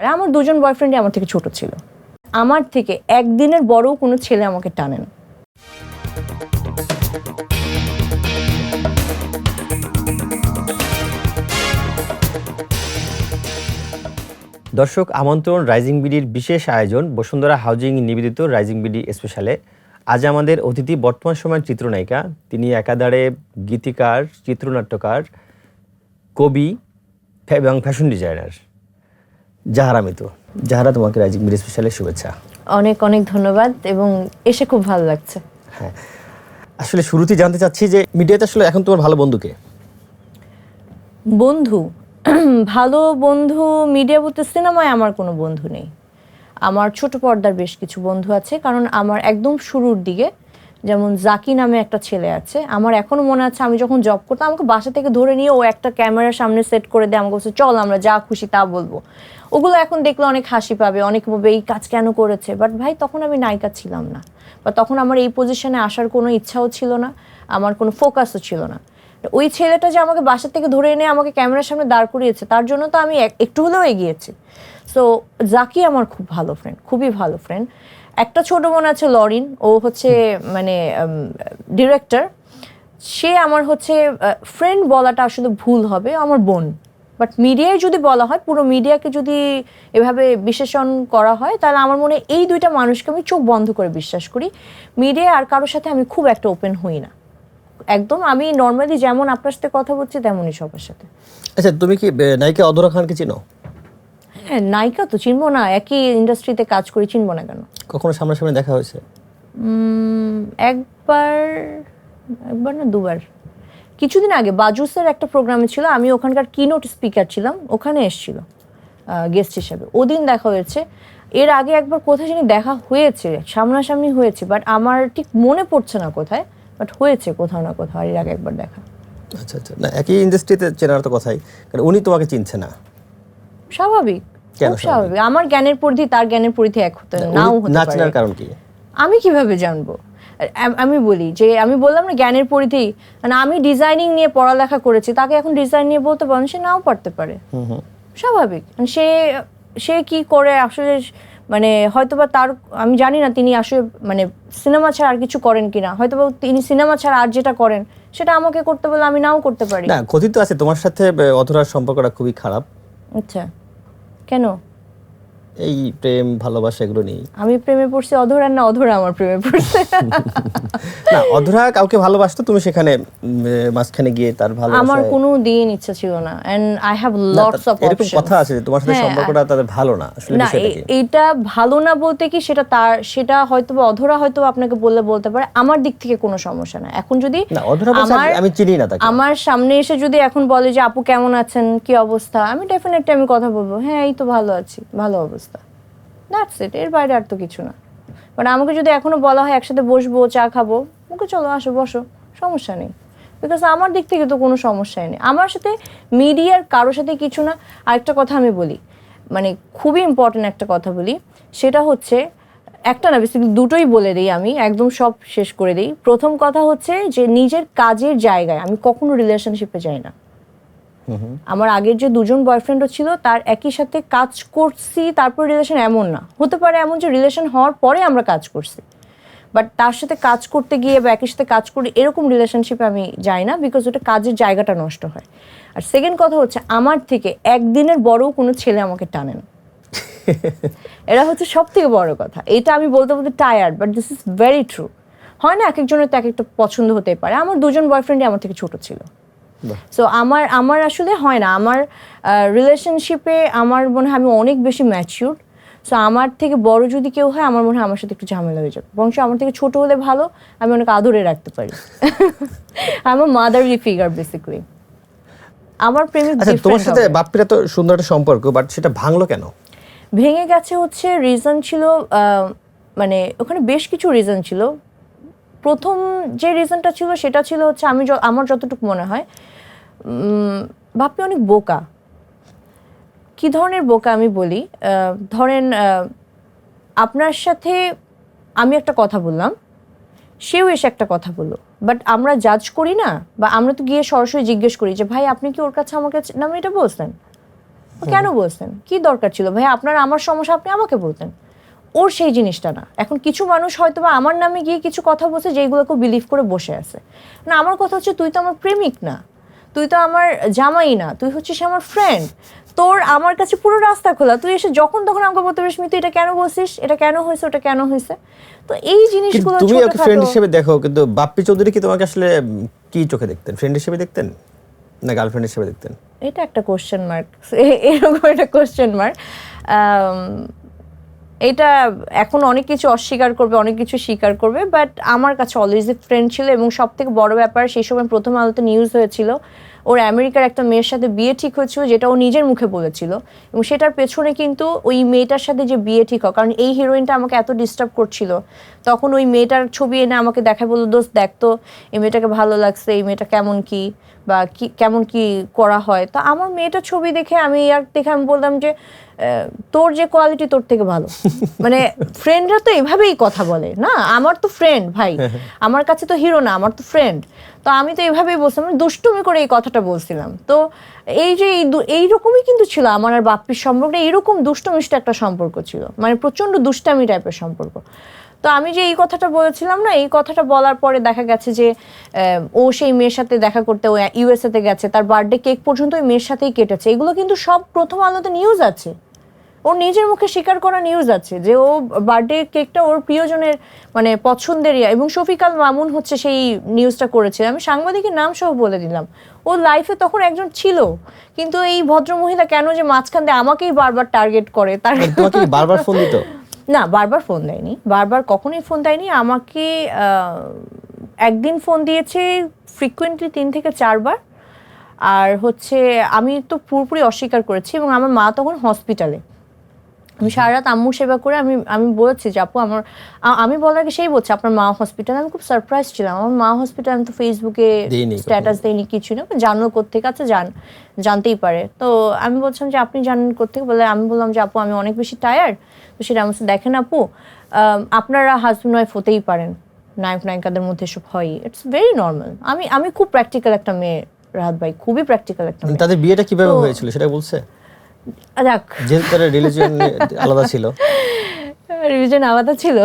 আর আমার দুজন বয়ফ্রেন্ডই আমার থেকে ছোট ছিল। আমার থেকে একদিনের বড়ও কোনো ছেলে আমাকে টানে না। দর্শক, আমন্ত্রণ রাইজিং বিডির বিশেষ আয়োজন বসুন্ধরা হাউজিং নিবেদিত রাইজিং বিডি স্পেশালে আজ আমাদের অতিথি বর্তমান সময়ের চিত্রনায়িকা। তিনি একাধারে গীতিকার, চিত্রনাট্যকার, কবি এবং ফ্যাশন ডিজাইনার জাহারা মিতু জাহারা তোমাকে রাইজিং বিডি স্পেশালে শুভেচ্ছা। অনেক অনেক ধন্যবাদ এবং এসে খুব ভালো লাগছে। হ্যাঁ। আসলে শুরুতেই জানতে চাচ্ছি যে মিডিয়াতে আসলে এখন তোমার ভালো বন্ধুকে বন্ধু? ভালো বন্ধু মিডিয়া বলতে সিনেমায় আমার কোনো বন্ধু নেই। আমার ছোট পর্দার বেশ কিছু বন্ধু আছে কারণ আমার একদম শুরুর দিকে যেমন জাকি নামে একটা ছেলে আছে, আমার এখনও মনে আছে আমি যখন জব করতাম, আমাকে বাসা থেকে ধরে নিয়ে ও একটা ক্যামেরার সামনে সেট করে দেয়, আমাকে বলছে, চল আমরা যা খুশি তা বলব। ওগুলো এখন দেখলে অনেক হাসি পাবে, অনেক বলবে এই কাজ কেন করেছে? বাট ভাই, তখন আমি নায়িকা ছিলাম না। বা তখন আমার এই পজিশনে আসার কোনো ইচ্ছাও ছিল না, আমার কোনো ফোকাসও ছিল না। ওই ছেলেটা যে আমাকে বাসা থেকে ধরে এনে আমাকে ক্যামেরার সামনে দাঁড় করিয়েছে, তার জন্য তো আমি এক- একটু হলেও এগিয়েছি। সো জাকি আমার খুব ভালো ফ্রেন্ড খুবই ভালো ফ্রেন্ড একটা ছোট বোন আছে লরিন, ও হচ্ছে মানে ডিরেক্টর সে আমার হচ্ছে ফ্রেন্ড বলাটা আসলে ভুল হবে, আমার বোন। বাট মিডিয়ায় যদি বলা হয়, পুরো মিডিয়াকে যদি এভাবে বিশ্লেষণ করা হয়, তাহলে আমার মনে এই দুইটা মানুষকে আমি চোখ বন্ধ করে বিশ্বাস করি। মিডিয়া আর কারোর সাথে আমি খুব একটা ওপেন হই না। একদম আমি নর্মালি যেমন আপনার সাথে কথা বলছি, তেমনই সবার সাথে। আচ্ছা তুমি কি নায়িকা অধরা খানকে চিনো? হ্যাঁ নায়িকা তো চিনবো না একই ইন্ডাস্ট্রিতে কাজ করি চিনবো না কেন? কখনো সামনাসামনি দেখা হয়েছে? একবার একবার না দুবার। কিছুদিন আগে বাজুসের একটা প্রোগ্রামে ছিল আমি ওখানকার কিনোট স্পিকার ছিলাম ওখানে এসেছিল গেস্ট হিসেবে। ওদিন দেখা হয়েছে। এর আগে একবার কোথায় জানি দেখা হয়েছে সামনাসামনি হয়েছে বাট আমার ঠিক মনে পড়ছে না কোথায় বাট হয়েছে কোথাও না কোথাও এর আগে একবার দেখা। আচ্ছা আচ্ছা। না একই ইন্ডাস্ট্রিতে চেনার তো কথাই কারণ উনি তোমাকে চিনছে না। স্বাভাবিক। খুব স্বাভাবিক। আমার জ্ঞানের পরিধি তার জ্ঞানের পরিধি এক হতে নাও হতে পারে। কারণ কি? আমি কীভাবে জানব? আমি বলি যে আমি বললাম না জ্ঞানের পরিধি। মানে আমি ডিজাইনিং নিয়ে পড়ালেখা করেছি তাকে এখন ডিজাইন নিয়ে বলতে পারেন সে নাও পারতে পারে। স্বাভাবিক। মানে সে সে কি করে আসলে মানে হয়তোবা তার আমি জানি না তিনি আসলে মানে সিনেমা ছাড়া আর কিছু করেন কিনা। হয়তোবা তিনি সিনেমা ছাড়া আর যেটা করেন সেটা আমাকে করতে বলে আমি নাও করতে পারি। না কথিত আছে তোমার সাথে অধরার সম্পর্কটা খুবই খারাপ। আচ্ছা। কেন? এই প্রেম ভালোবাসা এগুলো নেই। আমি প্রেমে পড়ছি অধরা না অধরা আমার প্রেমে পড়ছে? না অধরা কাউকে ভালোবাসতো তুমি সেখানে মাঝখানে গিয়ে তার আমার কোনো দিন ইচ্ছা ছিল না। And I have lots of এরকম কথা আছে তোমার সাথে হ্যাঁ, সম্পর্কটা তাদের ভালো না আসলে না বিষয়টা এ- কি? এইটা ভালো না বলতে কি সেটা তার সেটা হয়তো অধরা হয়তো আপনাকে বললে বলতে পারে আমার দিক থেকে কোনো সমস্যা না। এখন যদি না অধরা বলছে আমি- আমি চিনি না তাকে। আমার সামনে এসে যদি এখন বলে যে আপু কেমন আছেন? কি অবস্থা? আমি ডেফিনেটলি আমি কথা বলব হ্যাঁ এই তো ভালো আছি ভালো অবস্থা। দ্যাটস ইট এর বাইরে আর তো কিছু না। মানে আমাকে যদি এখনও বলা হয় একসাথে বসবো, চা খাব ওকে চলো, আসো, বসো, সমস্যা নেই। বিকজ আমার দিক থেকে তো কোনো সমস্যাই নেই। আমার সাথে মিডিয়ার কারোর সাথে কিছু না। আরেকটা কথা আমি বলি মানে খুবই ইম্পর্টেন্ট একটা কথা বলি, সেটা হচ্ছে, একটা না বেসিক্যালি দুটোই বলে দিই আমি, একদম সব শেষ করে দিই। প্রথম কথা হচ্ছে যে নিজের কাজের জায়গায়, আমি কখনো রিলেশনশিপে যাই না। আমার আগের যে দুজন বয়ফ্রেন্ডও ছিল তার একই সাথে কাজ করছি তারপর রিলেশন এমন না। হতে পারে এমন যে রিলেশন হওয়ার পরে আমরা কাজ করছি। বাট তার সাথে কাজ করতে গিয়ে বা একই সাথে কাজ করে এরকম রিলেশনশিপে আমি যাই না বিকজ ওটা কাজের জায়গাটা নষ্ট হয়। আর সেকেন্ড কথা হচ্ছে আমার থেকে একদিনের বড়ও কোনো ছেলে আমাকে টানে না। এরা হচ্ছে সব থেকে বড় কথা। এটা আমি বলতে বলতে tired but this is very true হয় না এক একজনের তো এক একটা পছন্দ হতে পারে। আমার দুজন বয়ফ্রেন্ডই আমার থেকে ছোট ছিল। সো আমার আমার আসলে হয় না। আমার রিলেশনশিপে আমার মনে হয় আমি অনেক বেশি ম্যাচিউর সো আমার থেকে বড় যদি কেউ হয় আমার মনে হয় আমার সাথে একটু ঝামেলা হয়ে যাবে। বংশ আমার থেকে ছোট হলে ভালো আমি অনেক আদরে রাখতে পারি। আমার মাদারলি ফিগার বেসিক্যালি আমার প্রেমিক তোমার সাথে। বাপ্পিরা তো সুন্দর একটা সম্পর্ক বাট সেটা ভাঙলো কেন? ভেঙে গেছে হচ্ছে রিজন ছিল মানে ওখানে বেশ কিছু রিজন ছিল। প্রথম যে রিজনটা ছিল সেটা ছিল হচ্ছে আমি আমার যতটুকু মনে হয় বাপ্পি অনেক বোকা। কি ধরনের বোকা আমি বলি? ধরেন আপনার সাথে আমি একটা কথা বললাম সেও এসে একটা কথা বলল। বাট আমরা জাজ করি না বা আমরা তো গিয়ে সরাসরি জিজ্ঞেস করি যে ভাই আপনি কি ওর কাছে আমাকে নামে এটা বলছেন কেন বলছেন কি দরকার ছিল? ভাই আপনার আমার সমস্যা আপনি আমাকে বলতেন। ওর সেই জিনিসটা না। এখন কিছু মানুষ হয়তো বা আমার নামে গিয়ে কিছু কথা বলছে যেগুলোকে বিলিভ করে বসে আছে। না আমার কথা হচ্ছে তুই তো আমার প্রেমিক না। তুই তো আমার জামাই না। তুই হচ্ছিস আমার ফ্রেন্ড তোর আমার কাছে পুরো রাস্তা খোলা। তুই এসে যখন তখন আমাকে বলতে পারিস তুই এটা কেন বলছিস? এটা কেন হয়েছে? ওটা কেন হয়েছে? তো এই জিনিসগুলো তুমি ওকে ফ্রেন্ড হিসেবে দেখো কিন্তু বাপ্পি চৌধুরী কি তোমাকে আসলে কি চোখে দেখতেন? ফ্রেন্ড হিসেবে দেখতেন? না গার্লফ্রেন্ড হিসেবে দেখতেন? এটা একটা কোশ্চেন মার্ক এরকম একটা কোশ্চেন মার্ক এটা এখন অনেক কিছু অস্বীকার করবে, অনেক কিছু স্বীকার করবে বাট আমার কাছে অলওয়েজ ফ্রেন্ড ছিল এবং সব থেকে বড় ব্যাপার, সেই সময় প্রথম আলোতে নিউজ হয়েছিল ওর আমেরিকার একটা মেয়ের সাথে বিয়ে ঠিক হয়েছিল যেটা ও নিজের মুখে বলেছিল। এবং সেটার পেছনে কিন্তু ওই মেয়েটার সাথে যে বিয়ে ঠিক হয় কারণ এই হিরোইনটা আমাকে এত ডিস্টার্ব করছিল। তখন ওই মেয়েটার ছবি এনে আমাকে দেখায় বলল দোস্ত দেখতো এই মেয়েটাকে ভালো লাগছে এই মেয়েটা কেমন কি বা কি কেমন কি করা হয়? তো আমার মেয়েটার ছবি দেখে আমি আর দেখে আমি বললাম যে তোর যে কোয়ালিটি তোর থেকে ভালো। মানে ফ্রেন্ডরা তো এভাবেই কথা বলে না? আমার তো ফ্রেন্ড ভাই। আমার কাছে তো হিরো না আমার তো ফ্রেন্ড তো আমি তো এভাবেই বলছিলাম দুষ্টুমি করে এই কথাটা বলছিলাম। তো এই যে এই এইরকমই কিন্তু ছিল আমার আর বাপ্পির সম্পর্কে, এইরকম দুষ্টমিষ্ট একটা সম্পর্ক ছিল মানে প্রচণ্ড দুষ্টামি টাইপের সম্পর্ক। তো আমি যে এই কথাটা বলেছিলাম না, এই কথাটা বলার পরে দেখা গেছে যে ও সেই মেয়ের সাথে দেখা করতে, ও ইউএসএ তে গেছে, তার বার্থডে কেক পর্যন্ত ওই মেয়ের সাথেই কেটেছে। এগুলো কিন্তু সব প্রথম আলোতে নিউজ আছে। ওর নিজের মুখে স্বীকার করা নিউজ আছে যে ও বার্থডে কেকটা ওর প্রিয়জনের মানে পছন্দের ইয়া এবং শফিকাল মামুন হচ্ছে সেই নিউজটা করেছে। আমি সাংবাদিকের নাম সহ বলে দিলাম। ও লাইফে তখন একজন ছিল কিন্তু এই ভদ্রমহিলা কেন যে মাঝখান দিয়ে আমাকেই বারবার টার্গেট করে তার মানে বারবার ফোন দিত? না বারবার ফোন দেয়নি। বারবার কখনোই ফোন দেয়নি। আমাকে একদিন ফোন দিয়েছে ফ্রিকুয়েন্টলি তিন থেকে চারবার। আর হচ্ছে আমি তো পুরোপুরি অস্বীকার করেছি এবং আমার মা তখন হসপিটালে আমি সারা রাত আম্মুর সেবা করে আমি আমি বলেছি যে আপু আমার আমি বলার আগে সেই বলছে আপনার মা হসপিটাল আমি খুব সারপ্রাইজ ছিলাম। আমার মা হসপিটাল আমি তো ফেসবুকে স্ট্যাটাস দেয়নি কিছু না জানো কোথেকে আছে জান জানতেই পারে। তো আমি বলছিলাম যে আপনি জানেন কোথেকে বলে আমি বললাম যে আপু আমি অনেক বেশি টায়ার্ড তো সেটা আমার সাথে দেখেন আপু আপনারা হাজব্যান্ড ওয়াইফ হতেই পারেন। নায়ক নায়িকাদের মধ্যে সব হয় ইটস ভেরি নর্মাল আমি আমি খুব প্র্যাকটিক্যাল একটা মেয়ে রাহাত ভাই। খুবই প্র্যাকটিক্যাল একটা তাদের বিয়েটা কীভাবে হয়েছিল সেটা বলছে? যাক। যেহেতু তাদের রিলিজিয়ন আলাদা ছিল। রিভিশন আলাদা ছিল।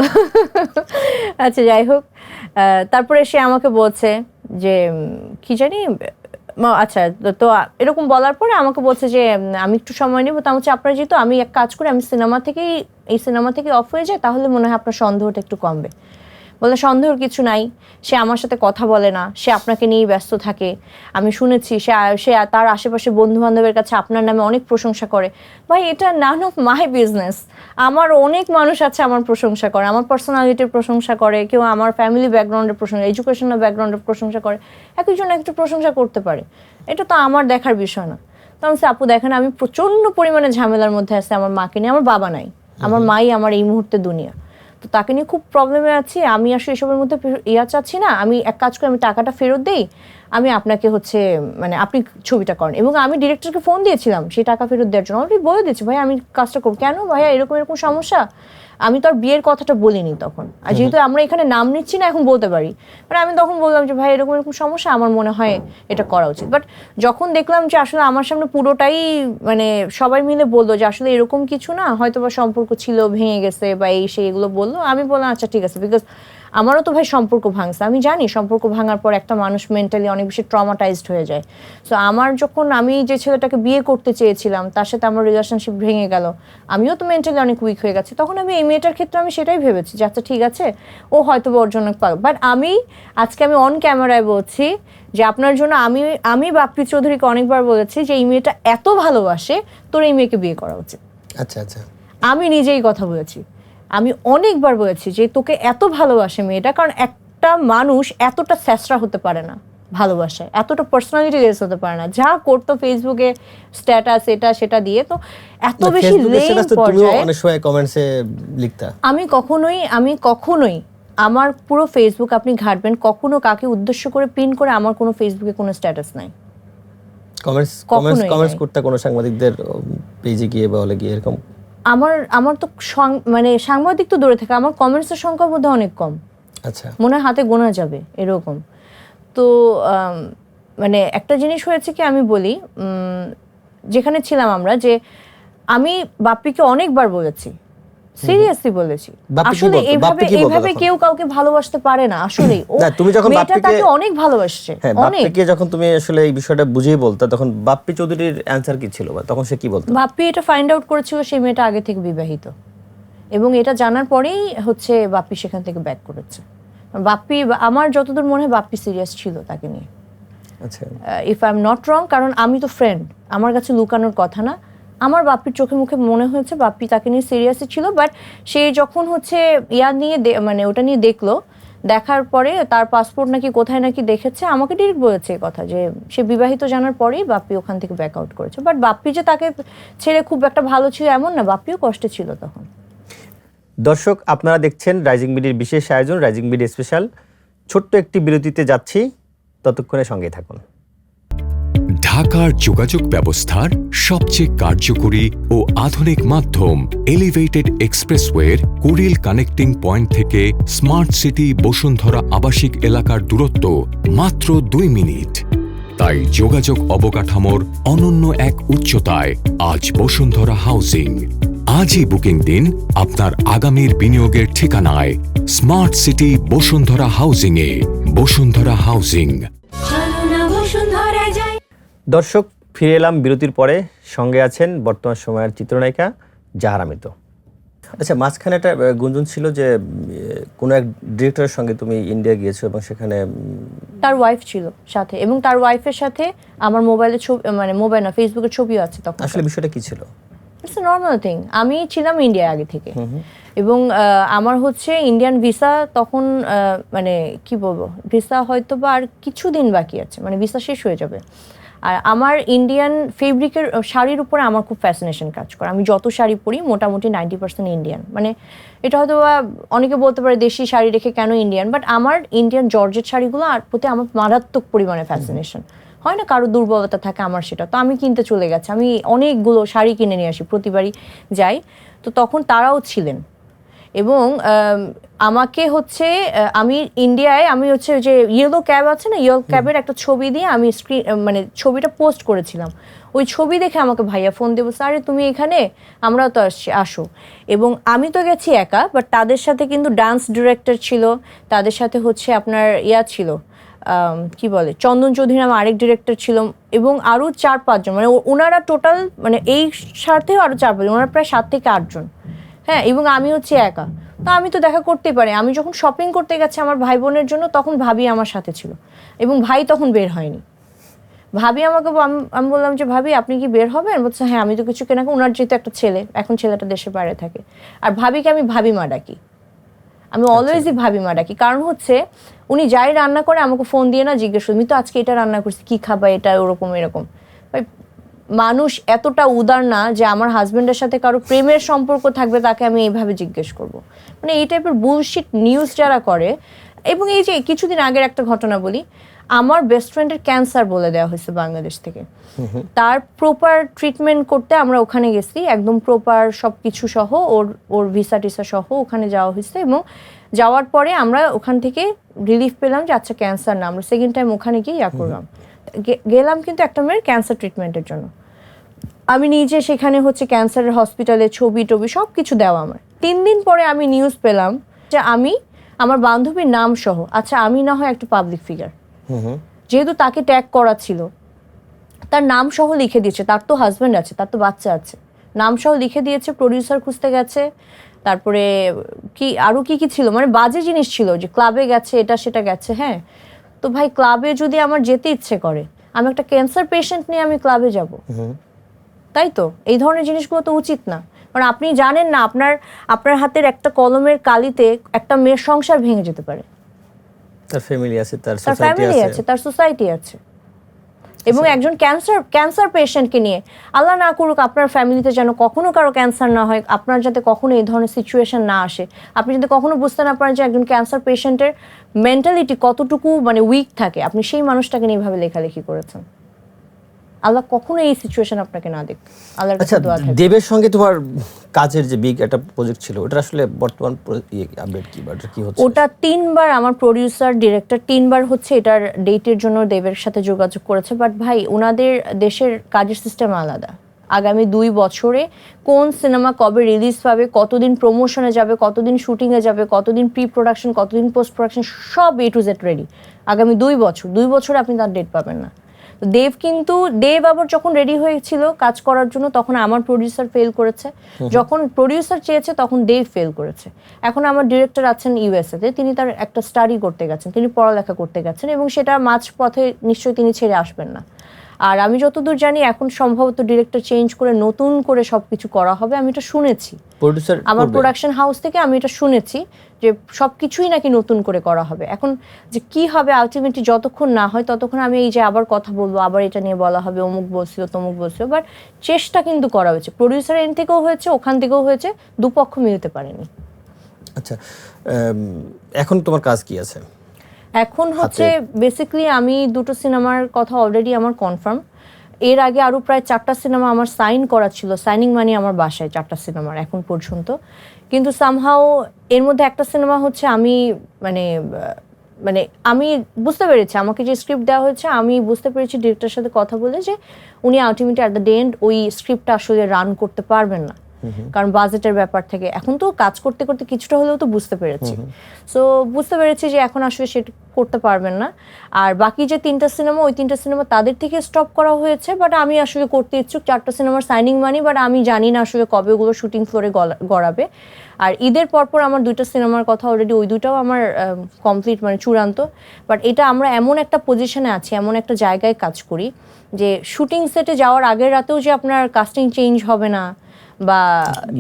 আচ্ছা যাই হোক। তারপরে সে আমাকে বলছে যে কি জানি আচ্ছা তো- তো এরকম বলার পরে আমাকে বলছে যে আমি একটু সময় নেব। তা হচ্ছে আপনার যেহেতু আমি এক কাজ করি আমি সিনেমা থেকেই এই সিনেমা থেকে অফ হয়ে যায় তাহলে মনে হয় আপনার সন্দেহটা একটু কমবে। বলে সন্দেহর কিছু নাই। সে আমার সাথে কথা বলে না। সে আপনাকে নিয়েই ব্যস্ত থাকে। আমি শুনেছি সে সে তার আশেপাশে বন্ধু বান্ধবের কাছে আপনার নামে অনেক প্রশংসা করে। ভাই এটা নান অফ মাই বিজনেস আমার অনেক মানুষ আছে আমার প্রশংসা করে। আমার পার্সোনালিটির প্রশংসা করে। কেউ আমার ফ্যামিলি ব্যাকগ্রাউন্ডের প্রশংসা এডুকেশনাল ব্যাকগ্রাউন্ডের প্রশংসা করে। একজন একটু প্রশংসা করতে পারে। এটা তো আমার দেখার বিষয় না। তো আমি আপু দেখেন আমি প্রচণ্ড পরিমাণে ঝামেলার মধ্যে আছে। আমার মাকে নিয়ে আমার বাবা নাই। আমার মাই আমার এই মুহূর্তে দুনিয়া। তো তাকে নিয়ে খুব প্রবলেমে আছি। আমি আসলে এসবের মধ্যে ইয়া চাচ্ছি না। আমি এক কাজ করে, আমি টাকাটা ফেরত দিই। আমি আপনাকে হচ্ছে মানে আপনি ছবিটা করেন। এবং আমি ডিরেক্টরকে ফোন দিয়েছিলাম সেই টাকা ফেরত দেওয়ার জন্য। অলরেডি বলে দিয়েছি, ভাই, আমি কাজটা করব। কেন ভাইয়া? এরকম এরকম সমস্যা? আমি তো আর বিয়ের কথাটা বলিনি তখন। আর যেহেতু আমরা এখানে নাম নিচ্ছি না এখন বলতে পারি। মানে আমি তখন বললাম যে ভাই এরকম এরকম সমস্যা আমার মনে হয় এটা করা উচিত। বাট যখন দেখলাম যে আসলে আমার সামনে পুরোটাই মানে সবাই মিলে বলল যে আসলে এরকম কিছু না হয়তো বা সম্পর্ক ছিল ভেঙে গেছে বা এই সেই এগুলো বলল আমি বললাম আচ্ছা ঠিক আছে। বিকজ আমারও তো ভাই সম্পর্ক ভাঙছে। আমি জানি সম্পর্ক ভাঙার পর একটা মানুষ মেন্টালি অনেক বেশি ট্রমাটাইজড হয়ে যায়। সো আমার যখন আমি যে ছেলেটাকে বিয়ে করতে চেয়েছিলাম তার সাথে আমার রিলেশনশিপ ভেঙে গেল। আমিও তো মেন্টালি অনেক উইক হয়ে গেছে। তখন আমি এই মেয়েটার ক্ষেত্রে আমি সেটাই ভেবেছি যে আচ্ছা ঠিক আছে ও হয়তো বা ওর জন্য পাগল বাট আমি আজকে আমি অন ক্যামেরায় বলছি যে আপনার জন্য আমি আমি বাপ্পি চৌধুরীকে অনেকবার বলেছি যে এই মেয়েটা এত ভালোবাসে তোর এই মেয়েকে বিয়ে করা উচিত। আচ্ছা আচ্ছা। আমি নিজেই কথা বলেছি। আমি অনেকবার বলেছি যে তোকে এত ভালোবাসে মেয়েটা কারণ একটা মানুষ এতটা স্যাসরা হতে পারে না ভালোবাসায় এতটা পার্সোনালিটি রেস হতে পারে না। যা করতো ফেসবুকে স্ট্যাটাস এটা সেটা দিয়ে তো এত বেশি পর্যায়ে অনেক সময় কমেন্টসে লিখতা। আমি কখনোই আমি কখনোই আমার পুরো ফেসবুক আপনি ঘাটবেন কখনো কাকে উদ্দেশ্য করে পিন করে আমার কোনো ফেসবুকে কোনো স্ট্যাটাস নাই। কমেন্টস কমেন্টস কমেন্টস করতে কোনো সাংবাদিকদের পেজে গিয়ে বা হলে গিয়ে এরকম আমার আমার তো সং- মানে সাংবাদিক তো দূরে থাকে আমার কমেন্টসের সংখ্যা বোধহয় অনেক কম। আচ্ছা। মনে হয় হাতে গোনা যাবে এরকম। তো মানে একটা জিনিস হয়েছে কি আমি বলি যেখানে ছিলাম আমরা যে আমি বাপ্পিকে অনেকবার বলেছি সিরিয়াসলি বলেছি। আসলে এইভাবে এইভাবে কেউ কাউকে ভালোবাসতে পারে না না, তুমি যখন বাপ্পিকে- অনেক ভালোবাসছে হ্যাঁ অনেক। বাপ্পিকে যখন তুমি আসলে এই বিষয়টা বলতে তখন বাপ্পি চৌধুরীর অ্যান্সার কি ছিল বা তখন সে কি বলতো? বাপ্পি এটা ফাইন্ড আউট করেছিল সেই মেয়েটা আগে থেকে বিবাহিত। এবং এটা জানার পরেই হচ্ছে বাপ্পি সেখান থেকে ব্যাক করেছে। বাপ্পি আমার যতদূর মনে হয় বাপ্পি সিরিয়াস ছিল তাকে নিয়ে। আচ্ছা। If I am not wrong কারণ আমি তো ফ্রেন্ড আমার কাছে লুকানোর কথা না। আমার বাপ্পির চোখে মুখে মনে হয়েছে বাপ্পি তাকে নিয়ে সিরিয়াসই ছিল বাট সে যখন হচ্ছে ইয়া নিয়ে মানে ওটা নিয়ে দেখল, দেখার পরে তার পাসপোর্ট নাকি কোথায় নাকি দেখেছে, আমাকে ডিরেক্ট বলেছে এই কথা যে সে বিবাহিত জানার পরেই বাপ্পি ওখান থেকে ব্যাক আউট করেছে। বাট বাপ্পি যে তাকে ছেড়ে খুব একটা ভালো ছিল এমন না, বাপ্পিও কষ্টে ছিল তখন। দর্শক, আপনারা দেখছেন রাইজিং বিডির বিশেষ আয়োজন রাইজিং বিডি স্পেশাল ছোট্ট একটি বিরতিতে যাচ্ছি, ততক্ষণে সঙ্গে থাকুন। ঢাকার যোগাযোগ ব্যবস্থার সবচেয়ে কার্যকরী ও আধুনিক মাধ্যম এলিভেটেড এক্সপ্রেসওয়ের কুড়িল কানেক্টিং পয়েন্ট থেকে স্মার্ট সিটি বসুন্ধরা আবাসিক এলাকার দূরত্ব মাত্র দুই মিনিট। তাই যোগাযোগ অবকাঠামোর অনন্য এক উচ্চতায় আজ বসুন্ধরা হাউজিং আজই বুকিং দিন আপনার আগামীর বিনিয়োগের ঠিকানায়। স্মার্ট সিটি বসুন্ধরা হাউজিংয়ে বসুন্ধরা হাউজিং দর্শক ফিরে এলাম বিরতির পরে। সঙ্গে আছেন বর্তমান সময়ের চিত্রনায়িকা জাহারা মিতো আচ্ছা মাঝখানে একটা গুঞ্জন ছিল যে কোনো এক ডিরেক্টরের সঙ্গে তুমি ইন্ডিয়া গিয়েছো এবং সেখানে তার ওয়াইফ ছিল সাথে এবং তার ওয়াইফের সাথে আমার মোবাইলে ছবি মানে মোবাইল না ফেসবুকের ছবিও আছে তখন। আসলে বিষয়টা কি ছিল? ইটস এ নর্মাল থিং আমি ছিলাম ইন্ডিয়া আগে থেকে। এবং আমার হচ্ছে ইন্ডিয়ান ভিসা তখন মানে কি বলব? ভিসা হয়তো বা আর কিছুদিন বাকি আছে মানে ভিসা শেষ হয়ে যাবে। আর আমার ইন্ডিয়ান ফেব্রিকের শাড়ির উপরে আমার খুব ফ্যাসিনেশন কাজ করে। আমি যত শাড়ি পরি, মোটামুটি নাইনটি পার্সেন্ট ইন্ডিয়ান মানে এটা হয়তো বা অনেকে বলতে পারে দেশি শাড়ি রেখে কেন ইন্ডিয়ান বাট আমার ইন্ডিয়ান জর্জেট শাড়িগুলো আর প্রতি আমার মারাত্মক পরিমাণে ফ্যাসিনেশন হয় না কারও দুর্বলতা থাকে আমার সেটা। তো আমি কিনতে চলে গেছি। আমি অনেকগুলো শাড়ি কিনে নিয়ে আসি, প্রতিবারই যাই। তো তখন তারাও ছিলেন। এবং আমাকে হচ্ছে আমি ইন্ডিয়ায় আমি হচ্ছে ওই যে ইয়েলো ক্যাব আছে না ইয়েলো ক্যাবের একটা ছবি দিয়ে আমি স্ক্রিন মানে ছবিটা পোস্ট করেছিলাম। ওই ছবি দেখে আমাকে ভাইয়া ফোন দেবো আরে তুমি এখানে? আমরাও তো আসছি আসো। এবং আমি তো গেছি একা বাট তাদের সাথে কিন্তু ডান্স ডিরেক্টর ছিল তাদের সাথে হচ্ছে আপনার ইয়া ছিল কি বলে চন্দন চৌধুরী নামে আরেক ডিরেক্টর ছিল এবং আরও চার পাঁচজন মানে ওনারা টোটাল মানে এই সাথেও আরও চার পাঁচজন ওনারা প্রায় সাত থেকে আটজন। হ্যাঁ এবং আমি হচ্ছে একা। তো আমি তো দেখা করতেই পারি। আমি যখন শপিং করতে গেছি আমার ভাই বোনের জন্য তখন ভাবি আমার সাথে ছিল। এবং ভাই তখন বের হয়নি। ভাবি আমাকে আমি- বললাম যে ভাবি আপনি কি বের হবেন? বলছে হ্যাঁ আমি তো কিছু কেনা ওনার যেহেতু একটা ছেলে এখন ছেলেটা দেশে বাইরে থাকে। আর ভাবিকে আমি ভাবি মা ডাকি। আমি অলওয়েজই ভাবি মা ডাকি। কারণ হচ্ছে উনি যাই রান্না করে আমাকে ফোন দিয়ে না জিজ্ঞেস করি, আমি তো আজকে এটা রান্না করছি কি খাবা এটা ওরকম এরকম? ভাই মানুষ এতটা উদার না যে আমার হাজবেন্ডের সাথে কারও প্রেমের সম্পর্ক থাকবে তাকে আমি এইভাবে জিজ্ঞেস করব। মানে এই টাইপের বুলশিট নিউজ যারা করে এবং এই যে কিছুদিন আগের একটা ঘটনা বলি আমার বেস্ট ফ্রেন্ডের ক্যান্সার বলে দেওয়া হয়েছে বাংলাদেশ থেকে। তার প্রপার ট্রিটমেন্ট করতে আমরা ওখানে গেছি একদম প্রপার সব কিছু সহ ওর ওর ভিসা টিসা সহ ওখানে যাওয়া হয়েছে এবং যাওয়ার পরে আমরা ওখান থেকে রিলিফ পেলাম যে আচ্ছা ক্যান্সার না আমরা সেকেন্ড টাইম ওখানে গিয়ে ইয়া করলাম। গেলাম কিন্তু একটা মেয়ের ক্যান্সার ট্রিটমেন্টের জন্য। আমি নিজে সেখানে হচ্ছে ক্যান্সারের হসপিটালে ছবি টবি সব কিছু দেওয়া আমার। তিন দিন পরে আমি নিউজ পেলাম যে আমি আমার বান্ধবীর নাম সহ আচ্ছা আমি না হয় একটা পাবলিক ফিগার যেহেতু তাকে ট্যাগ করা ছিল তার নাম সহ লিখে দিয়েছে তার তো হাজব্যান্ড আছে তার তো বাচ্চা আছে। নাম সহ লিখে দিয়েছে প্রডিউসার খুঁজতে গেছে তারপরে কি আরও কি কি ছিল? মানে বাজে জিনিস ছিল যে ক্লাবে গেছে এটা সেটা গেছে হ্যাঁ। তো ভাই ক্লাবে যদি আমার যেতে ইচ্ছে করে আমি একটা ক্যান্সার পেশেন্ট নিয়ে আমি ক্লাবে যাব। তাই তো? এই ধরনের জিনিসগুলো তো উচিত না। কারণ আপনি জানেন না আপনার আপনার হাতের একটা কলমের কালিতে একটা মেয়ের সংসার ভেঙে যেতে পারে। তার ফ্যামিলি আছে তার ফ্যামিলি আছে। তার সোসাইটি আছে। এবং একজন ক্যান্সার ক্যান্সার পেশেন্টকে নিয়ে আল্লাহ না করুক আপনার ফ্যামিলিতে যেন কখনো কারও ক্যান্সার না হয় আপনার যাতে কখনো এই ধরনের সিচুয়েশন না আসে। আপনি যদি কখনো বুঝতে না পারেন যে একজন ক্যান্সার পেশেন্টের মেন্টালিটি কতটুকু মানে উইক থাকে আপনি সেই মানুষটাকে নিয়ে এইভাবে লেখালেখি করেছেন। আল্লাহ কখনো এই সিচুয়েশন আপনাকে না দেখ আল্লাহর কাছে আচ্ছা দোয়া থাকে। দেবের সঙ্গে তোমার কাজের যে বিগ একটা প্রজেক্ট ছিল ওটা আসলে বর্তমান আপডেট কি বা কি হচ্ছে? ওটা তিনবার আমার প্রডিউসার ডিরেক্টর তিনবার হচ্ছে এটার ডেটের জন্য দেবের সাথে যোগাযোগ করেছে। বাট ভাই ওনাদের দেশের কাজের সিস্টেম আলাদা। আগামী দুই বছরে কোন সিনেমা কবে রিলিজ পাবে কতদিন প্রমোশনে যাবে কতদিন শুটিংয়ে যাবে কতদিন প্রি প্রোডাকশন কতদিন পোস্ট প্রোডাকশন সব এ টু জেড রেডি আগামী দুই বছর দুই বছরে আপনি তার ডেট পাবেন না। দেব কিন্তু দেব আবার যখন রেডি হয়েছিল কাজ করার জন্য তখন আমার প্রডিউসার ফেল করেছে। যখন প্রডিউসার চেয়েছে তখন দেব ফেল করেছে। এখন আমার ডিরেক্টর আছেন ইউএসএতে তিনি তার একটা স্টাডি করতে গেছেন তিনি পড়ালেখা করতে গেছেন এবং সেটা মাঝ পথে নিশ্চয়ই তিনি ছেড়ে আসবেন না। আর আমি যতদূর জানি এখন সম্ভবত ডিরেক্টর চেঞ্জ করে নতুন করে সব কিছু করা হবে আমি এটা শুনেছি। প্রডিউসার আমার প্রোডাকশন হাউস থেকে আমি এটা শুনেছি যে সব কিছুই নাকি নতুন করে করা হবে। এখন যে কি হবে আলটিমেটলি যতক্ষণ না হয় ততক্ষণ আমি এই যে আবার কথা বলব আবার এটা নিয়ে বলা হবে অমুক বসিও তমুক বসিও বাট চেষ্টা কিন্তু করা হয়েছে। প্রডিউসার এন থেকেও হয়েছে ওখান থেকেও হয়েছে দুপক্ষ মিলতে পারেনি। আচ্ছা এখন তোমার কাজ কি আছে? এখন হচ্ছে বেসিক্যালি আমি দুটো সিনেমার কথা অলরেডি আমার কনফার্ম এর আগে আরও প্রায় চারটা সিনেমা আমার সাইন করা ছিল। সাইনিং মানি আমার বাসায় চারটা সিনেমার এখন পর্যন্ত। কিন্তু সামহাও এর মধ্যে একটা সিনেমা হচ্ছে আমি মানে মানে আমি বুঝতে পেরেছি আমাকে যে স্ক্রিপ্ট দেওয়া হয়েছে আমি বুঝতে পেরেছি ডিরেক্টরের সাথে কথা বলে যে উনি ultimately at the day end ওই স্ক্রিপ্টটা আসলে রান করতে পারবেন না। কারণ বাজেটের ব্যাপার থেকে। এখন তো কাজ করতে করতে কিছুটা হলেও তো বুঝতে পেরেছি। সো বুঝতে পেরেছি যে এখন আসলে সেটা করতে পারবেন না। আর বাকি যে তিনটা সিনেমা ওই তিনটা সিনেমা তাদের থেকে স্টপ করা হয়েছে বাট আমি আসলে করতে ইচ্ছুক চারটা সিনেমার সাইনিং মানি বাট আমি জানি না আসলে কবে ওগুলো শুটিং ফ্লোরে গড়াবে। আর ঈদের পরপর আমার দুইটা সিনেমার কথা অলরেডি ওই দুটাও আমার কমপ্লিট মানে চূড়ান্ত। বাট এটা আমরা এমন একটা পজিশনে আছি এমন একটা জায়গায় কাজ করি যে শুটিং সেটে যাওয়ার আগের রাতেও যে আপনার কাস্টিং চেঞ্জ হবে না। বা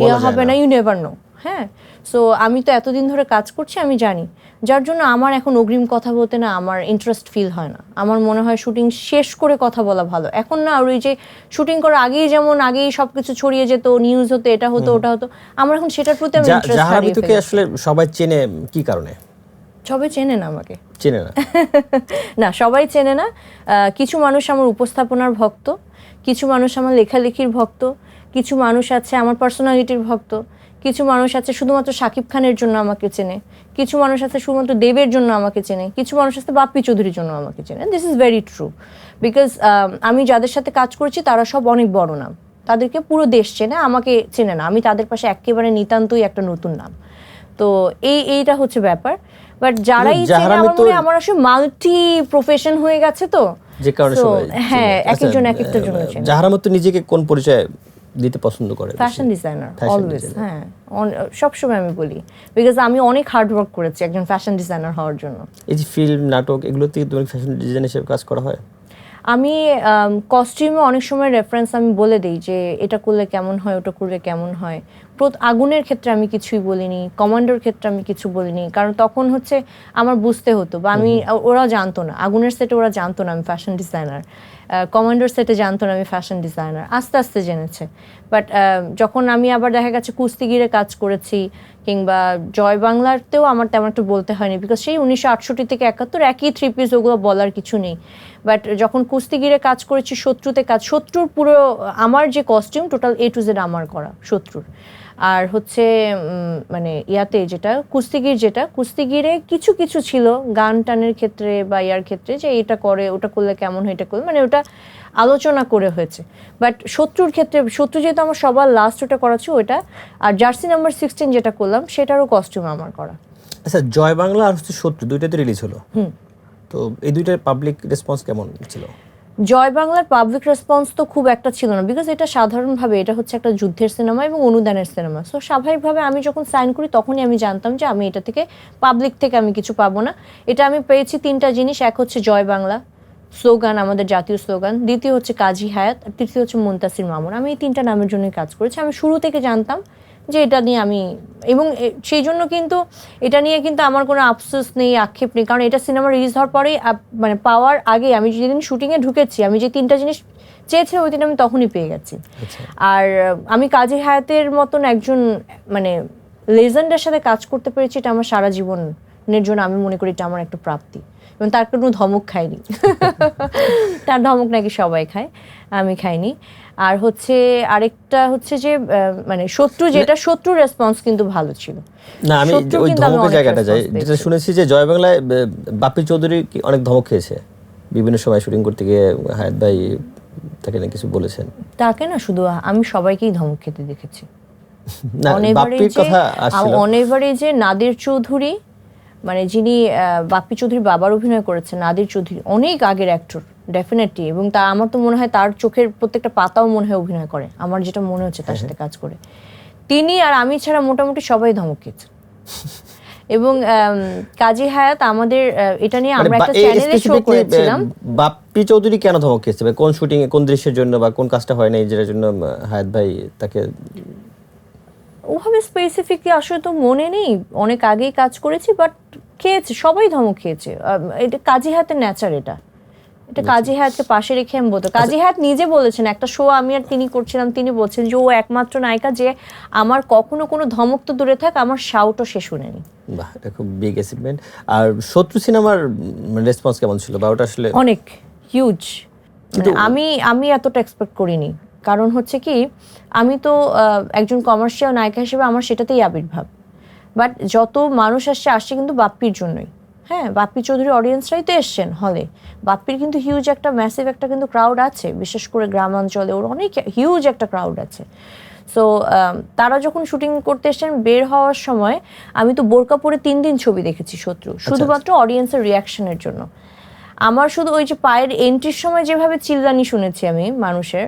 ইয়ে হবে না। ইউ নেভার নো হ্যাঁ? সো আমি তো এতদিন ধরে কাজ করছি আমি জানি। যার জন্য আমার এখন অগ্রিম কথা বলতে না আমার ইন্টারেস্ট ফিল হয় না। আমার মনে হয় শুটিং শেষ করে কথা বলা ভালো। এখন না আর ওই যে শুটিং করার আগেই যেমন আগেই সবকিছু ছড়িয়ে যেত নিউজ হতো এটা হতো ওটা হতো আমার এখন সেটার প্রতি আমি ইন্টারেস্ট হারিয়ে ফেলেছি। আসলে সবাই চেনে কি কারণে? সবাই চেনে না আমাকে। চেনে না। না সবাই চেনে না। কিছু মানুষ আমার উপস্থাপনার ভক্ত কিছু মানুষ আমার লেখালেখির ভক্ত কিছু মানুষ আছে আমার পার্সোনালিটির ভক্ত কিছু মানুষ আছে শুধুমাত্র শাকিব খানের জন্য আমাকে চেনে কিছু মানুষ আছে শুধুমাত্র দেবের জন্য আমাকে চেনে কিছু মানুষ আছে বাপ্পি চৌধুরীর জন্য আমাকে চেনে। This is very true because আমি যাদের সাথে কাজ করছি তারা সব অনেক বড় নাম। তাদেরকে পুরো দেশ চেনে আমাকে চেনে না। আমি তাদের পাশে একেবারে নিতান্তই একটা নতুন নাম। তো এই এইটা হচ্ছে ব্যাপার। বাট যারাই চেনে আমার মনে আমার আসলে মাল্টি প্রফেশন হয়ে গেছে তো। যে কারণে হ্যাঁ এক একজন আচ্ছা, এক একটার জন্য চেনে। জাহারা মতো নিজেকে কোন পরিচয় দিতে পছন্দ করে ফ্যাশন ডিজাইনার অলওয়েজ হ্যাঁ সবসময় আমি বলি বিকজ আমি অনেক হার্ড ওয়ার্ক করেছি একজন ফ্যাশন ডিজাইনার হওয়ার জন্য। এই যে ফিল্ম নাটক এগুলোতে তোমার ফ্যাশন ডিজাইন হিসেবে কাজ করা হয়? আমি কস্টিউমে অনেক সময় রেফারেন্স আমি বলে দিই যে এটা করলে কেমন হয় ওটা করলে কেমন হয়। আগুনের ক্ষেত্রে আমি কিছুই বলিনি কমান্ডোর ক্ষেত্রে আমি কিছু বলিনি কারণ তখন হচ্ছে আমার বুঝতে হতো বা আমি ওরা জানতো না আগুনের সেটে ওরা জানতো না আমি ফ্যাশন ডিজাইনার কমান্ডোর সেটে জানতো না আমি ফ্যাশন ডিজাইনার আস্তে আস্তে জেনেছে। বাট যখন আমি আবার দেখা গেছে কুস্তিগিরে কাজ করেছি, কিংবা জয় বাংলাতেও আমার তেমন একটু বলতে হয়নি বিকজ সেই উনিশশো আটষট্টি থেকে একাত্তর একই থ্রি পিস ওগুলো বলার কিছু নেই। বাট যখন কুস্তিগিরে কাজ করেছি শত্রুতে কাজ, শত্রুর পুরো, আমার যে costume total A to Z আমার করা, শত্রুর। আর হচ্ছে মানে ইয়াতে যেটা কুস্তিগির যেটা কুস্তিগিরে কিছু কিছু ছিল গান টানের ক্ষেত্রে বা ইয়ার ক্ষেত্রে যে এটা করে ওটা করলে কেমন হয় এটা করলে মানে ওটা আলোচনা করে হয়েছে। বাট শত্রুর ক্ষেত্রে শত্রু যেহেতু আমার সবার লাস্ট ওটা করাচ্ছি ওটা আর জার্সি নাম্বার সিক্সটিন যেটা করলাম সেটারও কস্টিউম আমার করা। আচ্ছা জয় বাংলা আর হচ্ছে শত্রু দুইটাতে রিলিজ হলো। হুম। তো এই দুইটার পাবলিক রেসপন্স কেমন ছিল? জয় বাংলার পাবলিক রেসপন্স তো খুব একটা ছিল না বিকজ এটা সাধারণভাবে এটা হচ্ছে একটা যুদ্ধের সিনেমা এবং অনুদানের সিনেমা সো স্বাভাবিকভাবে আমি যখন সাইন করি, তখনই আমি জানতাম যে আমি এটা থেকে পাবলিক থেকে আমি কিছু পাবো না। এটা আমি পেয়েছি তিনটা জিনিস, এক হচ্ছে জয় বাংলা স্লোগান আমাদের জাতীয় স্লোগান দ্বিতীয় হচ্ছে কাজী হায়াত, আর তৃতীয় হচ্ছে মুন্তাসির মামুন। আমি এই তিনটা নামের জন্যই কাজ করেছি। আমি শুরু থেকে জানতাম যে এটা নিয়ে আমি এবং সেই জন্য কিন্তু এটা নিয়ে কিন্তু আমার কোনো আফসোস নেই আক্ষেপ নেই। কারণ এটা সিনেমা রিলিজ হওয়ার পরেই মানে পাওয়ার আগে আমি যেদিন শুটিংয়ে ঢুকেছি আমি যে তিনটা জিনিস চেয়েছিলাম ওই দিন আমি তখনই পেয়ে গেছি। আর আমি কাজী হায়াতের মতন একজন মানে লেজেন্ডের সাথে কাজ করতে পেরেছি এটা আমার সারা জীবনের জন্য আমি মনে করি এটা আমার একটা প্রাপ্তি। এবং তার কোনো ধমক খাইনি। তার ধমক নাকি সবাই খায় আমি খাইনি। আর হচ্ছে আরেকটা হচ্ছে যে মানে শত্রু যেটা শত্রু রেসপন্স কিন্তু ভালো ছিল। না আমি ওই ধমকের জায়গাটা যাই। যেটা শুনেছি যে জয় বাংলায় বাপ্পি চৌধুরী অনেক ধমক খেয়েছে। বিভিন্ন সময় শুটিং করতে গিয়ে হায়াত ভাই তাকে না কিছু বলেছেন। তাকে না শুধু আমি সবাইকেই ধমক খেতে দেখেছি। যে নাদির চৌধুরী মানে যিনি বাপ্পি চৌধুরী বাবার অভিনয় করেছেন নাদির চৌধুরী অনেক আগের অ্যাক্টর ডেফিনেটলি এবং তা আমার তো মনে হয় তার চোখের প্রত্যেকটা পাতাও মনে হয় অভিনয় করে আমার যেটা মনে হচ্ছে তার সাথে কাজ করে। তিনি আর আমি ছাড়া মোটামুটি সবাই ধমক খেয়েছে এবং কাজী হায়াত আমাদের এটা নিয়ে মানে আমরা একটা চ্যানেলে শো করেছিলাম। বাপ্পি চৌধুরী কেন ধমক খেয়েছে কোন শুটিং এ কোন দৃশ্যের জন্য বা কোন কাজটা হয় নাই যেটার জন্য হায়াত ভাই তাকে ওভাবে স্পেসিফিকলি আসলে তো মনে নেই। অনেক আগেই কাজ করেছি বাট খেয়েছে সবাই ধমক খেয়েছে। এটা কাজী হাতের ন্যাচার এটা। এটা কাজী হায়াতকে পাশে রেখে আমি বলতো কাজী হায়াত নিজে বলেছেন একটা শো আমি আর তিনি করছিলাম তিনি বলছেন যে ও একমাত্র নায়িকা যে আমার কখনো কোনো ধমক তো দূরে থাক আমার শাউটও সে শুনেনি। বাহ এটা খুব বিগ অ্যাচিভমেন্ট আর শত্রু সিনেমার রেসপন্স কেমন ছিল? বা ওটা আসলে অনেক হিউজ আমি আমি এতটা এক্সপেক্ট করিনি। কারণ হচ্ছে কি আমি তো একজন কমার্শিয়াল নায়িকা হিসেবে আমার সেটাতেই আবির্ভাব। বাট যত মানুষ আসছে আসছে কিন্তু বাপ্পির জন্যই। হ্যাঁ বাপ্পি চৌধুরী অডিয়েন্সরাই তো এসছেন হলে বাপ্পির কিন্তু হিউজ একটা ম্যাসিভ একটা কিন্তু ক্রাউড আছে। বিশেষ করে গ্রামাঞ্চলে ওর অনেক হিউজ একটা ক্রাউড আছে। সো তারা যখন শুটিং করতে এসেছেন বের হওয়ার সময় আমি তো বোরকা পরে তিন দিন ছবি দেখেছি শত্রু। শুধুমাত্র অডিয়েন্সের রিয়াকশনের জন্য। আমার শুধু ওই যে পায়ের এন্ট্রির সময় যেভাবে চিল্লানি শুনেছি আমি মানুষের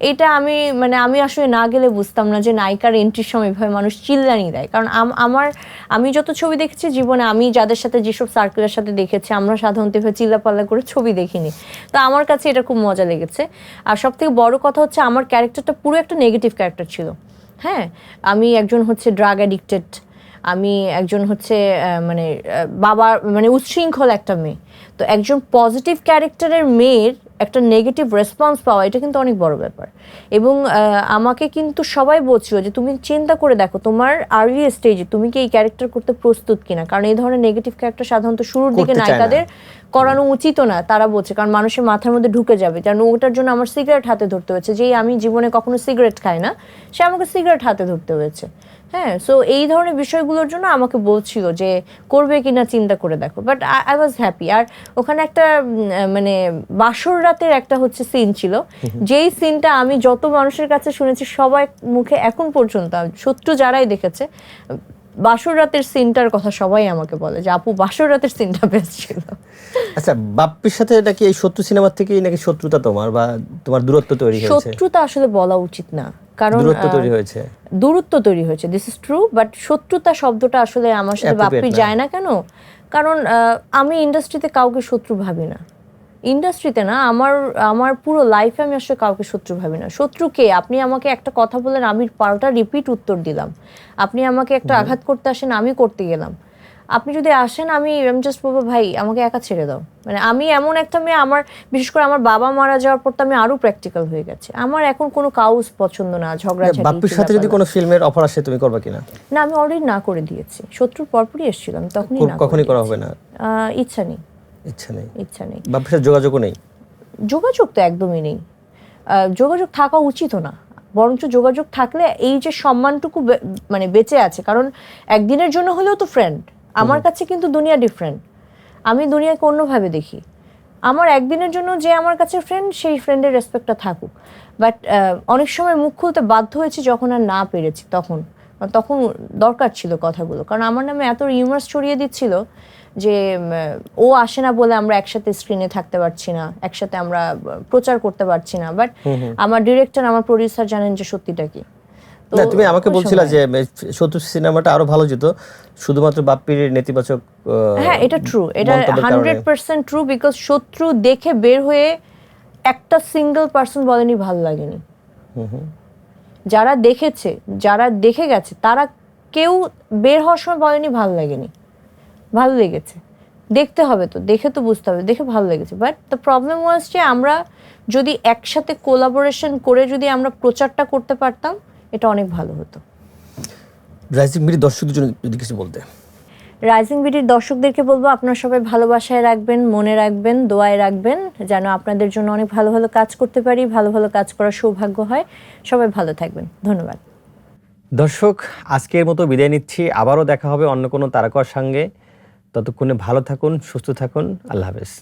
এটা আমি মানে আমি আসলে না গেলে বুঝতাম না যে নায়িকার এন্ট্রির সময় এভাবে মানুষ চিল্লানি দেয়। কারণ আম- আমার, আমি যত ছবি দেখেছি জীবনে, আমি যাদের সাথে, যেসব সার্কেলের সাথে দেখেছি, আমরা সাধারণত এভাবে চিল্লাপাল্লা করে ছবি দেখিনি। তো আমার কাছে এটা খুব মজা লেগেছে। আর সব থেকে বড় কথা হচ্ছে, আমার ক্যারেক্টারটা পুরো একটা নেগেটিভ ক্যারেক্টার ছিল। হ্যাঁ? আমি একজন হচ্ছে ড্রাগ অ্যাডিক্টেড আমি একজন হচ্ছে মানে বাবার মানে উচ্ছৃঙ্খল একটা মেয়ে। তো একজন পজিটিভ ক্যারেক্টারের মেয়ের একটা নেগেটিভ রেসপন্স পাওয়া এটা কিন্তু অনেক বড় ব্যাপার। এবং আমাকে কিন্তু সবাই বলছিল যে তুমি চিন্তা করে দেখো তোমার আর্লি স্টেজে তুমি কি এই ক্যারেক্টার করতে প্রস্তুত কিনা? কারণ এই ধরনের নেগেটিভ ক্যারেক্টার সাধারণত শুরুর দিকে নায়িকাদের করানো উচিত না তারা বলছে কারণ মানুষের মাথার মধ্যে ঢুকে যাবে। কারণ ওটার জন্য আমার সিগারেট হাতে ধরতে হয়েছে। যেই আমি জীবনে কখনো সিগারেট খাই না সে আমাকে সিগারেট হাতে ধরতে হয়েছে। হ্যাঁ সো এই ধরনের বিষয়গুলোর জন্য আমাকে বলছিল যে করবে কিনা চিন্তা করে দেখো। বাট আই ওয়াজ হ্যাপি আর ওখানে একটা মানে বাসর রাতের একটা হচ্ছে সিন ছিল। যেই সিনটা আমি যত মানুষের কাছে শুনেছি সবাই মুখে এখন পর্যন্ত শত্রু যারাই দেখেছে বাসর রাতের সিনটার কথা সবাই আমাকে বলে যে আপু বাসর রাতের সিনটা বেস্ট ছিল। আচ্ছা বাপ্পির সাথে এটা কি এই শত্রু সিনেমার থেকেই নাকি শত্রুতা তোমার বা তোমার দূরত্ব তৈরি হয়েছে? শত্রুতা আসলে বলা উচিত না। কারণ দূরত্ব তৈরি হয়েছে। দূরত্ব তৈরি হয়েছে দিস ইজ ট্রু বাট শত্রুতা শব্দটা আসলে আমার সাথে বাপ্পি যায় না কেন? কারণ আমি ইন্ডাস্ট্রিতে কাউকে শত্রু ভাবি না। ইন্ডাস্ট্রিতে না আমার আমার পুরো লাইফে আমি আসলে কাউকে শত্রু ভাবি না। শত্রু কে? আপনি আমাকে একটা কথা বলেন আমি পাল্টা রিপিট উত্তর দিলাম। আপনি আমাকে একটা আঘাত করতে আসেন আমি করতে গেলাম। আপনি যদি আসেন আমি আমি জাস্ট বলব ভাই আমাকে একা ছেড়ে দাও। মানে আমি এমন একটা মেয়ে আমার বিশেষ করে আমার বাবা মারা যাওয়ার পর তো আমি আরও প্র্যাকটিক্যাল হয়ে গেছে। আমার এখন কোনো কাউস পছন্দ না ঝগড়া বাপ্পির সাথে যদি কোনো ফিল্মের অফার আসে তুমি করবে কিনা? না আমি অলরেডি না করে দিয়েছি। শত্রুর পরপরই এসেছিলাম তখনই না কখনই করা হবে না? ইচ্ছা নেই। ইচ্ছা নেই। ইচ্ছা নেই। বাপ্পির সাথে যোগাযোগও নেই? যোগাযোগ তো একদমই নেই। যোগাযোগ থাকা উচিতও না। বরঞ্চ যোগাযোগ থাকলে এই যে সম্মানটুকু মানে বেঁচে আছে কারণ একদিনের জন্য হলেও তো ফ্রেন্ড আমার কাছে কিন্তু দুনিয়া ডিফারেন্ট আমি দুনিয়াকে অন্যভাবে দেখি। আমার একদিনের জন্য যে আমার কাছে ফ্রেন্ড সেই ফ্রেন্ডের রেসপেক্টটা থাকুক। বাট অনেক সময় মুখ খুলতে বাধ্য হয়েছি যখন আর না পেরেছি তখন। তখন দরকার ছিল কথাগুলো। কারণ আমার নামে এত রিউমার্স ছড়িয়ে দিচ্ছিল যে ও আসে না বলে আমরা একসাথে স্ক্রিনে থাকতে পারছি না একসাথে আমরা প্রচার করতে পারছি না। বাট আমার ডিরেক্টর আমার প্রডিউসার জানেন যে সত্যিটা কি। না তুমি আমাকে বলছিলা যে শত্রু সিনেমাটা আরও ভালো যেত শুধুমাত্র বাপ্পির নেতিবাচক হ্যাঁ এটা ট্রু এটা হান্ড্রেড পার্সেন্ট ট্রু বিকজ শত্রু দেখে বের হয়ে একটা সিঙ্গেল পার্সন বলেনি ভালো লাগেনি। যারা দেখেছে যারা দেখে গেছে তারা কেউ বের হওয়ার সময় বলেনি ভালো লাগেনি। ভালো লেগেছে। দেখতে হবে তো দেখে তো বুঝতে হবে দেখে ভালো লেগেছে। বাট দ্য প্রবলেম ওয়াজ যে আমরা যদি একসাথে কোলাবোরেশন করে যদি আমরা প্রচারটা করতে পারতাম এটা অনেক ভালো হতো। রাইজিং মিডি দর্শকদের জন্য যদি কিছু বলতে। রাইজিং বিডির দর্শকদেরকে বলব আপনারা সবাই ভালোবাসায় রাখবেন মনে রাখবেন দোয়ায় রাখবেন যেন আপনাদের জন্য অনেক ভালো ভালো কাজ করতে পারি ভালো ভালো কাজ করার সৌভাগ্য হয়। সবাই ভালো থাকবেন। ধন্যবাদ। দর্শক আজকের মতো বিদায় নিচ্ছি। আবারও দেখা হবে অন্য কোনো তারকার সঙ্গে। ততক্ষণে ভালো থাকুন সুস্থ থাকুন। আল্লাহ হাফেজ।